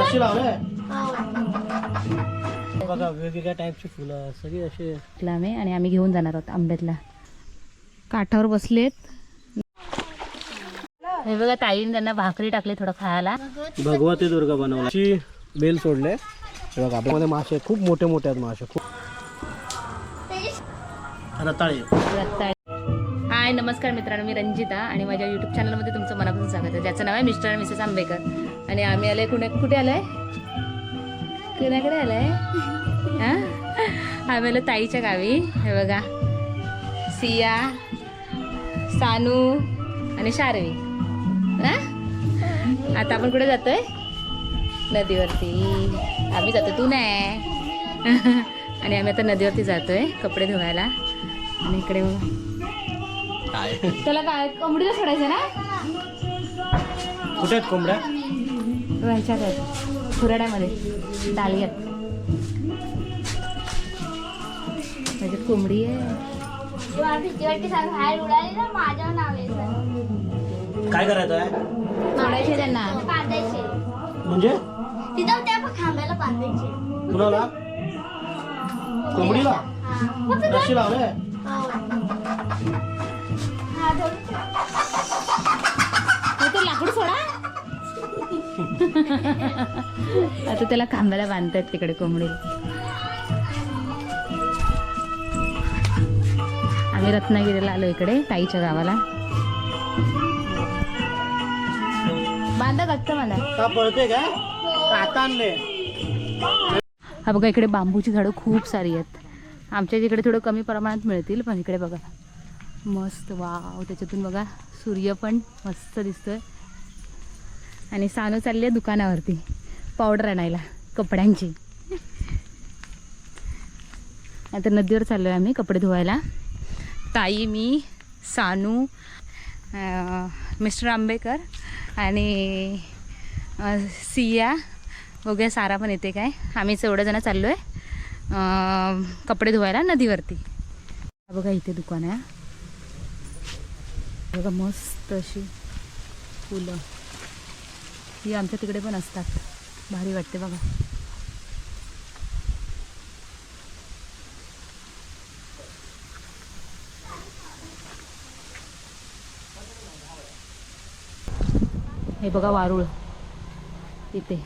अशी लावले बघा वेगवेगळ्या टाईपची फुलं सगळी अशी आम्ही आणि आम्ही घेऊन जाणार आहोत आंब्यातला. काठावर बसलेत. हे बघा ताईने त्यांना भाकरी टाकली थोडं खायला. भगवती दुर्गा बनवला. बेल सोडले. हे बघा आपल्यामध्ये मासे खूप मोठे मोठे आहेत मासे. खूप रताळे. रताळे. हाय नमस्कार मित्रांनो मी रंजिता आणि माझ्या यूट्यूब चॅनलमध्ये तुमचं मनापासून स्वागत आहे. ज्याचं नाव आहे मिस्टर आणि मिसेस आंबेकर. आणि आम्ही आलोय कुठे कुठे आलोय? कुणाकडे आलोय? हां? आम्ही आलो ताईच्या गावी. हे बघा. सिया सानू आणि शारवी. हां? आता आपण कुठे जातोय? नदीवरती. आम्ही जातो तू नाही आणि आम्ही आता नदीवरती जातोय कपडे धुवायला. आणि इकडे बघा. काय? त्याला काय कोंबडीला सोडायचं ना? कुठे आहेत कोंबड्या? ह्याच्यात आहेत खुराड्यामध्ये डालियात त्याच्यात कोंबडी आहे. काय करायचं आहे सोडायचे त्यांना. म्हणजे? तिथं त्या पण खांब्याला बांधायचे. कुणाला? कोंबडीला. अशी लावले ते लाकूड सोडा. आता त्याला खांब्याला बांधतायत तिकडे कोंबडी. आम्ही रत्नागिरीला आलो इकडे ताईच्या गावाला. बांधा गच्च मला. हा बघा इकडे बांबूची झाडं खूप सारी आहेत. आमच्या इकडे थोडं कमी प्रमाणात मिळतील पण इकडे बघा. मस्त वाव त्याच्यातून बघा सूर्य पण मस्त दिसतोय. आणि सानू चालली आहे दुकानावरती पावडर आणायला कपड्यांची. आता नदीवर चाललो आहे आम्ही कपडे धुवायला. ताई मी सानू मिस्टर आंबेकर आणि सिया बघूया सारा पण येते काय. आम्ही चौदा जण चाललो आहे कपडे धुवायला नदीवरती. बघा इथे दुकान आहे बघा मस्त अशी फुलं. ही आमच्या तिकडे पण असतात. भारी वाटते बघा. हे बघा वारुळ. इथे.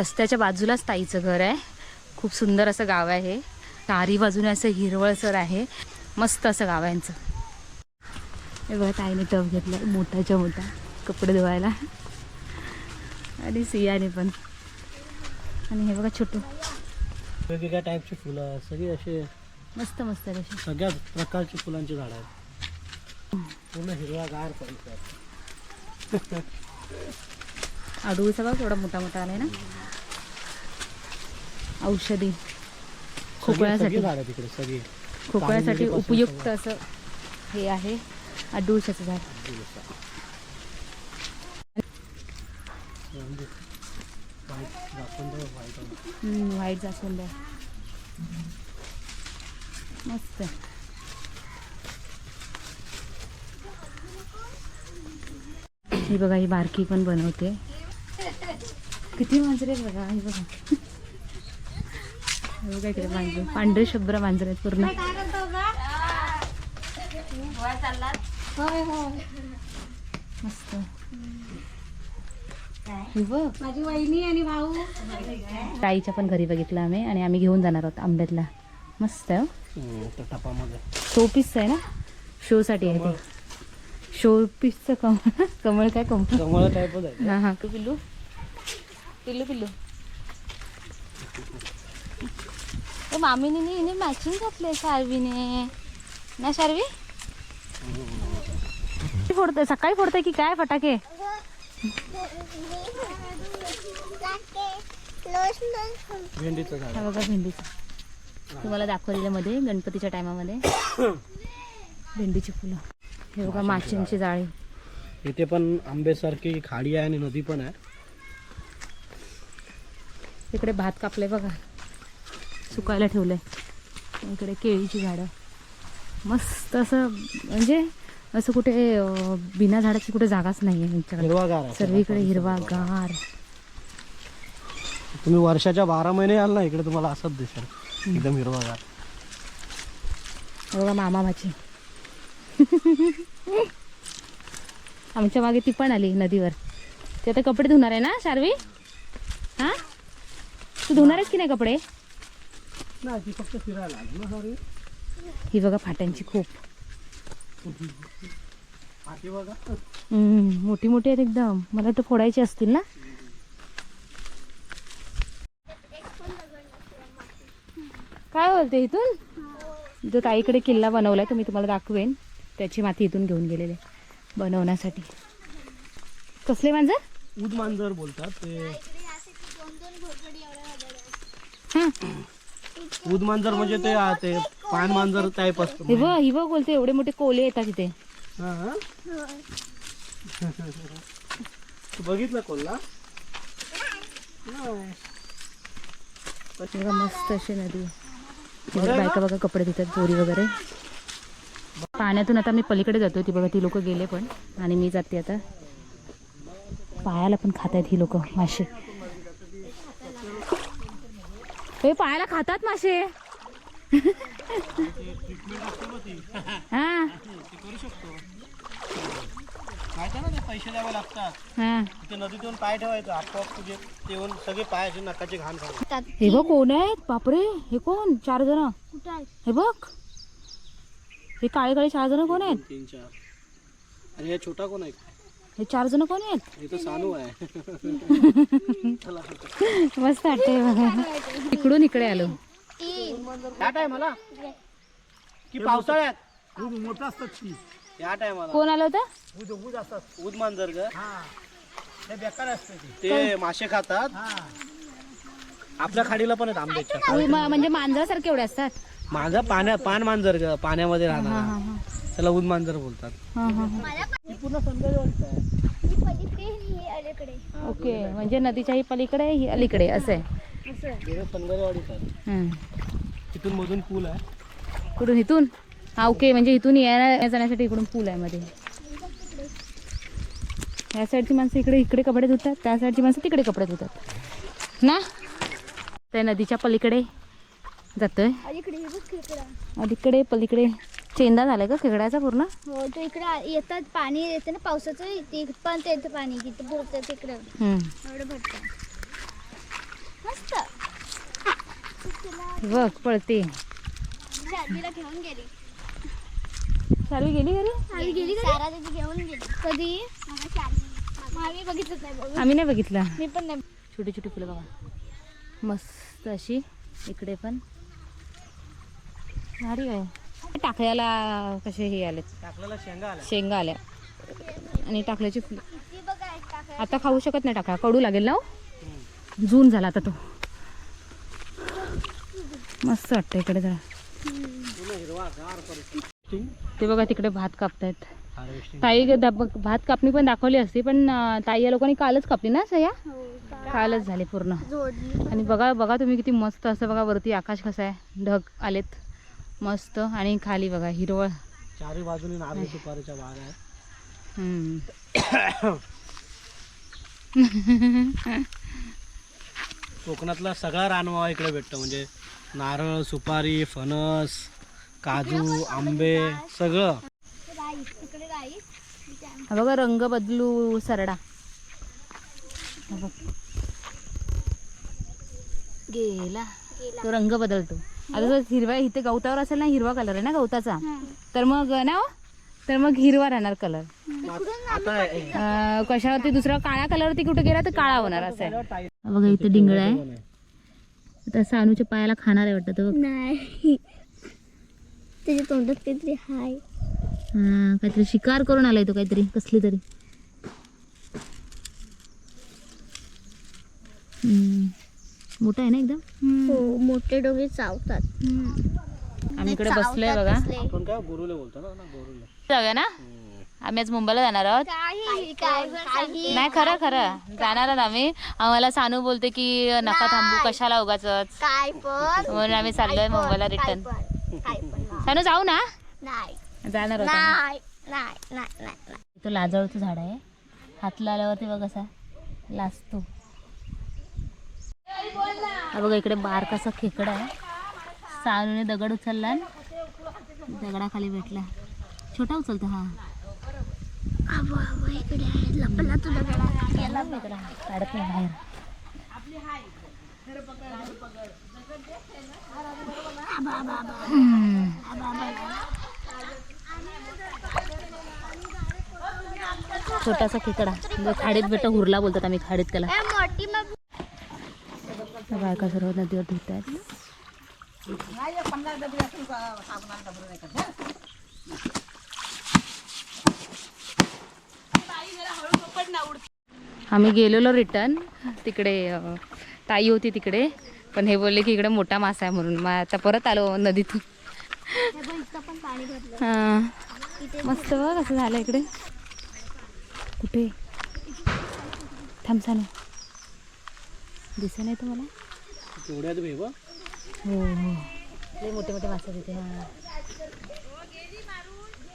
रस्त्याच्या बाजूलाच ताईचं घर आहे. खूप सुंदर असं गाव आहे हे. चारी बाजूने असं हिरवळसर आहे. मस्त असं गाव आहे यांचं. हे बघा ताईने टब घेतला मोठाच्या मोठा कपडे धुवायला. आणि सियाने पण. आणि हे बघा छोटू. वेगवेगळ्या टाईपची फुलं सगळी अशी मस्त मस्त सगळ्या प्रकारची फुलांची झाडं आहेत. पूर्ण हिरवागार परिसर. अडूळचा बघा थोडा मोठा मोठा आलाय ना. औषधी. सगळी खोकळ्यासाठी. झाडं तिकडे सगळी. खोकळ्यासाठी काळी उपयुक्त असं हे आहे. अडूळशाचं झाड. व्हाईट जास्वंद. मस्त. ही बघा ही बारकी पण बनवते. किती मांजरे आहेत बघा ही बघा. बघा इकडे मांजर. पांढरे शुभ्र मांजर आहेत पूर्ण. होय होय. मस्त. ही बघ माझी वहिनी आणि भाऊ. ताईच्या पण घरी बघितलं आम्ही आणि आम्ही घेऊन जाणार आहोत आंब्यातला. मस्त आहे हो. हम्म, त्या टपामध्ये शो पीस आहे ना? शोसाठी आहे ते. शो पीसचं कमळ. कमळ काय कमळ? कमळ टाईपच आहे. हा हा. पिल्लू? पिल्लू पिल्लू. ए मामीने नी मॅचिंग घातले शार्वीने. ना शार्वी? फोडतोय? सकाळी फोडतोय की काय फटाके? हा बघा भेंडीचं. तुम्हाला दाखवलेलं मध्ये गणपतीच्या टायमामध्ये. भेंडीची फुलं. हे बघा माशींची जाळी. इथे पण आंबेसारखी खाडी आहे आणि नदी पण आहे. इकडे भात कापले बघा. सुकायला ठेवलंय. इकडे केळीची झाडं. मस्त असं म्हणजे असं कुठे बिना झाडाची कुठे जागाच नाही आहे यांच्याकडे हिरवागार सर्वीकडे हिरवा गार तुम्ही वर्षाच्या बारा महिने याल ना इकडे तुम्हाला असंच दिसेल. एकदम हिरवागार. बघा मामा माझी आमच्या मागे ती पण आली नदीवर. ती आता कपडे धुणार आहे ना शार्वी? हा? तू धुणार आहेस की नाही कपडे? ही बघा फाट्यांची खूप. मोठी मोठी आहेत एकदम. मला वाटतं फोडायची असतील ना? काय बोलते इथून? जो ताईकडे किल्ला बनवलाय तो मी तुम्हाला दाखवेन. त्याची माती इथून घेऊन गेलेले बनवण्यासाठी. कसले मांजर? उद मांजर बोलतात ते. हा. उद मांजर म्हणजे ते आ, ते पान मांजर टाईप असतं हे बघ ही बघ बोलते एवढे मोठे कोले येतात इथे. हा, हा? तू बघितलं कोल्हा? नाही. बघा मस्त अशी नदी. तिकडे बायका बघा कपडे धुतात दोरी वगैरे. पाण्यातून आता मी पलीकडे जातो ती बघा ती लोक गेले पण. आणि मी जाते आता. पायाला पण खात आहेत ही लोक मासे. हे पायाला खातात मासे. हा. माहिती ना ते पैसे द्यावे लागतात हा. नदीत येऊन पाय ठेवायचं आपोआप तुझे ते येऊन सगळे पाय असे नकाचे घाण खाणार हे बघ कोण आहेत? बापरे हे कोण? चार जण. हे बघ. हे काळे काळे चार जण कोण आहेत? तीन चार. आणि हे छोटा कोण आहे? हे चार जण कोण आहेत? मस्त वाटतंय बघा. इकडून इकडे आलो. टायमाला की पावसाळ्यात? खूप मोठा असतात ती. या टायमाला कोण आलं होतं? उद उद असतात. उद मांजर ग ते बेकार असते ते. मासे खातात. आपल्या खाडीला पण आहेत आंब्याच्या. म्हणजे मांजरासारखे एवढे असतात. माझा पाण्या पान मांजर ग पाण्यामध्ये हा हा राहणार. त्याला उद मांजर बोलतात. पूर्ण सौंदर्य ही पलीकडे आणि ही अलीकडे. ओके म्हणजे नदीच्या ही पलीकडे ही अलीकडे असं आहे. असं सौंदर्यवाडीत आहे. हं. तिथून मधून पूल आहे. कुठून इथून? हा ओके म्हणजे इथून येण्या जाण्यासाठी इकडून पूल आहे मध्ये. या साईडची माणसं इकडे इकडे कपडे धुतात त्या साईडची माणसं तिकडे कपडे धुतात. ना? त्या नदीच्या पलीकडे जातोय. अलीकडे ही बघ खेकडा अलीकडे पलीकडे. चेंदा झालाय का खेकड्याचा पूर्ण? हो तो इकडे येतात पाणी येते ना पावसाचं तिथपर्यंत येतं पाणी तिथं बोलतं तिकडं. एवढं भरतं. मस्त. बघ पळते. शादीला घेऊन गेली. सारवी गेली घरी? आम्ही गेली सारा घेऊन गेली. कधी? आम्ही बघितलंच नाही बघू आम्ही नाही बघितलं. मी पण नाही. छोटी छोटी फुलं बघा. मस्त अशी इकडे पण. भारी आहे. टाकल्याला कसे हे आलेत? आपल्याला शेंगा आल्या. शेंगा आल्या. आणि टाकल्याची फुलं. आता खाऊ शकत नाही टाकला. कडू लागेल ना हो? जून झाला आता तो. मस्त वाटतं इकडे जरा. ते बघा तिकडे भात कापतायत. ताई ग- दा- भात कापणी पण दाखवली असती पण ताई या लोकांनी कालच कापली ना सह्या? हो? कालच झाली पूर्ण. आणि बघा बघा तुम्ही किती मस्त असं बघा वरती आकाश कसं आहे. ढग आलेत. मस्त. आणि खाली बघा हिरवळ. चारी बाजूने नारळी सुपारीच्या बाग आहे. कोकणातला सगळा रानमावा इकडे भेटतो. म्हणजे नारळ सुपारी फणस काजू आंबे सगळं. बघा रंग बदलू सरडा. गेला. तो रंग बदलतो. आता तो हिरव्या इथे गवतावर असेल ना हिरवा कलर आहे ना गवताचा तर मग ना हो? तर मग हिरवा राहणार कलर आता कशावरती? दुसरा काळ्या कलरवरती कुठे गेला तर काळा होणार असं आहे. बघा इथे डिंगळ आहे. आता सानूच्या पायाला खाणार आहे वाटतं तो बघ. नाही. त्याच्या तोंडात काहीतरी हाय. हा काहीतरी शिकार करून आलाय तो काहीतरी कसली तरी. मोठा आहे ना एकदम? हो मोठे डोळे चावतात. आम्ही इकडे बसलोय बघा. आपण काय गोरुले बोलतो ना ना गोरुले. जाऊया ना. आम्ही आज मुंबईला जाणार आहोत. काही काही नाही खरं खरं. जाणार आहोत आम्ही. आम्हाला सानू बोलते की नका थांबू कशाला उगाच काय पण. म्हणून आम्ही चाललोय मुंबईला रिटर्न सानू जाऊ ना. नाही. जाणार आहोत आम्ही. नाही नाही नाही नाही नाही. तो लाजळचं झाड आहे. हात लावल्यावरती बघ कसा लाजतो. हा बघा इकडे बारकासा खेकडा आहे. सानूने दगड उचलला दगडाखाली भेटला. छोटा उचलतो हा. इकडे लपला काढत नाही बाहेर. छोटासा खेकडा. म्हणजे खाडीत बेटा हुरला बोलतात आम्ही खाडीत त्याला. त्या बायका सर्व नदीवर धुत आहेत आम्ही गेलेलो रिटर्न. तिकडे ताई होती तिकडे. पण हे बोलले की इकडे मोठा मासा आहे म्हणून. मग आता परत आलो नदीतून. हां. मस्त बघ असं झालं इकडे. कुठे? थांबसा ना दिसा नाही तुम्हाला? तेवढ्यात भेव हो हो. मोठे मोठे मासे तिथे हां.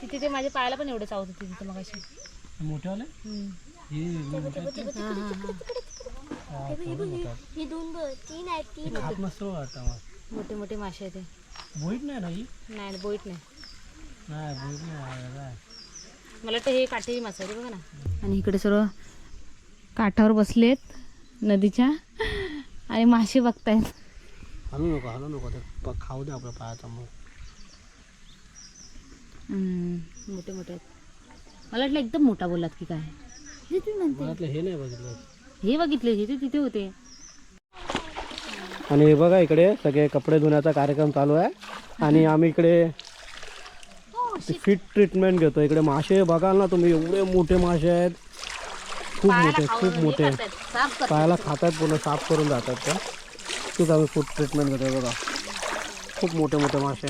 तिथे ते माझ्या पायाला पण एवढे चावत होते तिथे मग अशी मोठेवाले हे हां हां हां. ही दोन तीन आहेत तीन खात नसतो वाटतं मग. मोठे मोठे मासे आहे ते. बोईट नाही ना ही? नाही बोईट नाही. नाही बोईट नाही. हा. मला वाटतं हे काटेरी मासे आहे बघा ना. आणि इकडे सर्व काठावर बसलेत. नदीच्या. आणि मासे बघतायत. हलू नको हलू नको ते प- खाऊ दे आपल्या पायाचा मग मोठे मोठे आहेत. मला वाटलं एकदम मोठा बोललात की काय. हे तू म्हणते मनातलं हे नाही बघितलं. हे बघितले हे ते तिथे होते. आणि हे बघा इकडे सगळे कपडे धुण्याचा कार्यक्रम चालू आहे. आणि आम्ही इकडे फिट ट्रीटमेंट घेतो इकडे मासे बघाल ना तुम्ही एवढे मोठे मासे आहेत. खूप मोठे खूप मोठे. पायाला खातात पूर्ण साफ करून जातात ते. तीच आम्ही फूड ट्रीटमेंट घेतो बघा. खूप मोठे मोठे मासे.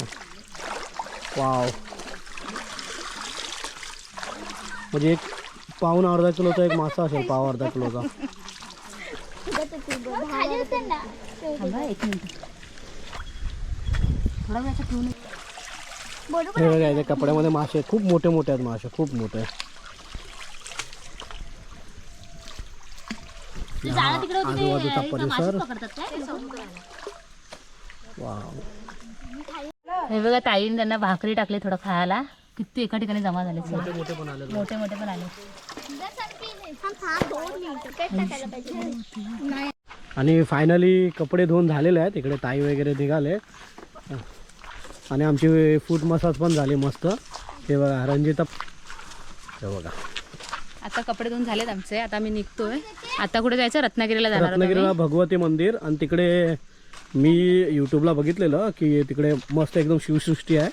वाव म्हणजे एक पाऊन अर्धा किलोचा एक मासा असेल पाव अर्धा किलोचा. हे कपड्यामध्ये मासे आहेत. खूप मोठे मोठे आहेत मासे खूप मोठे. ते जाळं तिकडे होती ते आजूबाजूचा परिसर? हे बघा ताईने त्यांना भाकरी टाकली थोडं खायला. किती एका ठिकाणी जमा झाले मोठे मोठे पण आले मोठे मोठे पण आले. आणि फायनली कपडे धुवून झालेले आहेत. इकडे ताई वगैरे निघाले. आणि आमची फूड मसाज पण झाली मस्त. हे बघा रंजिता हे बघा. आता कपडे धुवून झालेत आमचे. आता आम्ही निघतोय. आता कुठे जायचं? रत्नागिरीला जाणार रत्नागिरीला भगवती मंदिर आणि तिकडे मी यूट्यूबला बघितलेलं की तिकडे मस्त एकदम शिवसृष्टी आहे.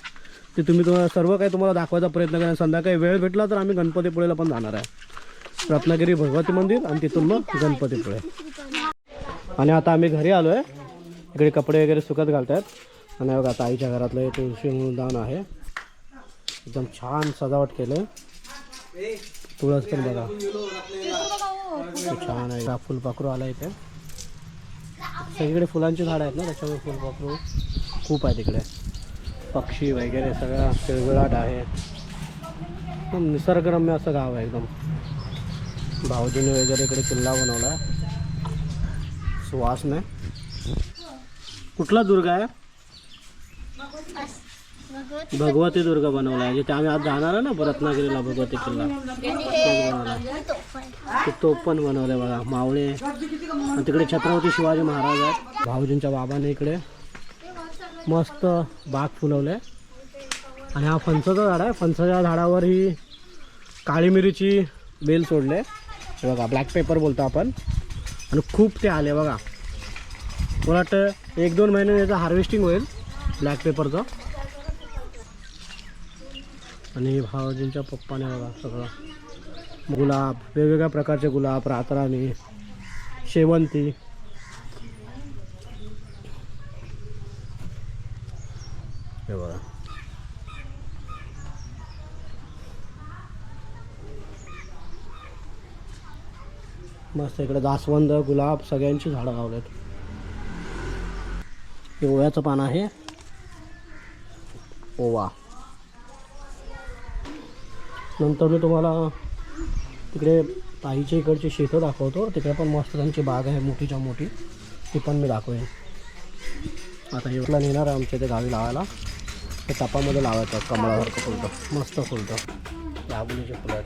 ते तुम्ही तुम्हाला सर्व काही तुम्हाला दाखवायचा प्रयत्न करा. संध्याकाळी वेळ भेटला तर आम्ही गणपतीपुळेला पण जाणार आहे. रत्नागिरी भगवती मंदिर आणि तिथून मग गणपतीपुळे. आणि आता आम्ही घरी आलो आहे इकडे कपडे वगैरे सुकत घालतात. आणि बघा ताईच्या घरातलं हे तुळशी दान आहे. एकदम छान सजावट केलं तुळस पण बघा छान आहे हा फुलपाखरू आला इथे सगळीकडे फुलांची झाडं आहेत ना त्याच्यामुळे फुलपाखरू खूप आहे तिकडे पक्षी वगैरे सगळा किळबिळाट आहे. एकदम निसर्गरम्य असं गाव आहे एकदम. भाऊजीने वगैरे इकडे किल्ला बनवला आहे सुवासने. कुठला दुर्ग आहे? भगवती दुर्ग बनवला आहे. जिथे आम्ही आज जाणार आहे ना रत्नागिरीला भगवती किल्ला. तोच ते पण बनवले बघा मावळे. आणि तिकडे छत्रपती शिवाजी महाराज आहेत. भाऊजींच्या बाबाने इकडे मस्त बाग फुलवले आणि हा फणसाचा झाड आहे. फणसाच्या झाडावर ही काळी मिरीची बेल सोडले बघा ब्लॅक पेपर बोलतो आपण. आणि खूप ते आले बघा. मला वाटतं एक दोन महिने याचं हार्वेस्टिंग होईल ब्लॅक पेपरचं आणि भावाजींच्या पप्पाने बघा सगळं. गुलाब वेगवेगळ्या प्रकारचे गुलाब रातराणी शेवंती. हे बघा. मस्त इकडे जास्वंद गुलाब सगळ्यांची झाडं लावलेत. हे ओव्याचं पान आहे. ओवा. नंतर मी तुम्हाला तिकडे ताईच्या इकडची शेतं दाखवतो. तिकडे पण मस्त त्यांची बाग आहे मोठीच्या मोठी. ती पण मी दाखवेन. आता एवढला नेणार आहे आमच्या इथे गावी लावायला. ते तापामध्ये लावायचं कमळासारखं फुलतं. मस्त फुलतं. दाबुलीचे फुलं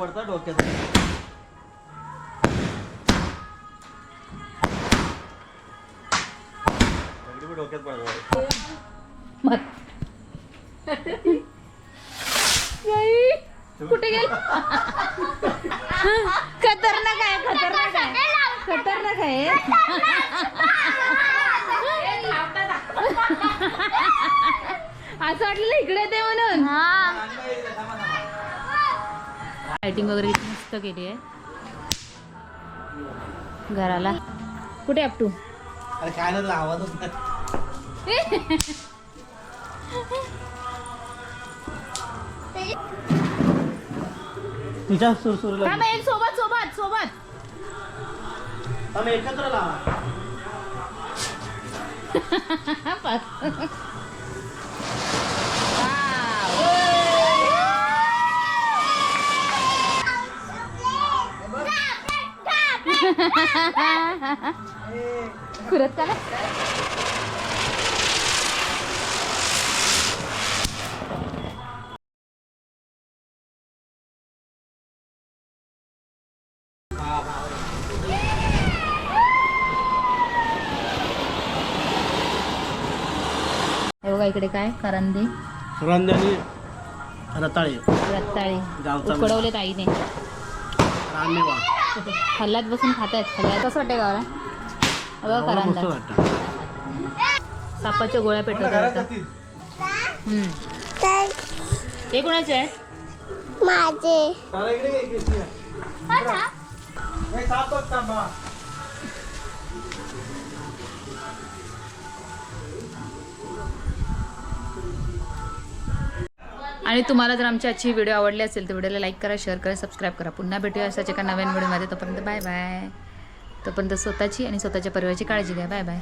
पडतात डोक्यात बाई, कुठे गेल? खतरनाक आहे खतरनाक आहे. खतरनाक आहे. असं वाटलेलं इकडे ते म्हणून. लाइटिंग वगैरे मस्त केली आहे. घराला. कुठे आपटू अरे काय नाही आवाजच नाही. तिच्या सुरसुरीला सोबत सोबत सोबत. आम्ही एकत्र लावा. खुरत का बघा इकडे काय? करंदे. रंजनी रताळे. रत्ताळे गावचा उकडवलेत आईने. रानमेवा हल्ल्यात बसून खात आहेत हल्ल्यात कसं वाटतं गावाला? बघा करंदा वाटतं. सापाच्या गोळ्या पेटवतात हम्म. हे कोणाचे आहे माझे. आणि तुम्हाला जर आमची आजची व्हिडिओ आवडली असेल तर व्हिडिओला लाईक करा शेअर करा सबस्क्राईब करा. पुन्हा भेटूया अशाच एका नवीन व्हिडिओमध्ये. तोपर्यंत बाय बाय तोपर्यंत स्वतःची आणि स्वतःच्या परिवाराची काळजी घ्या. Bye bye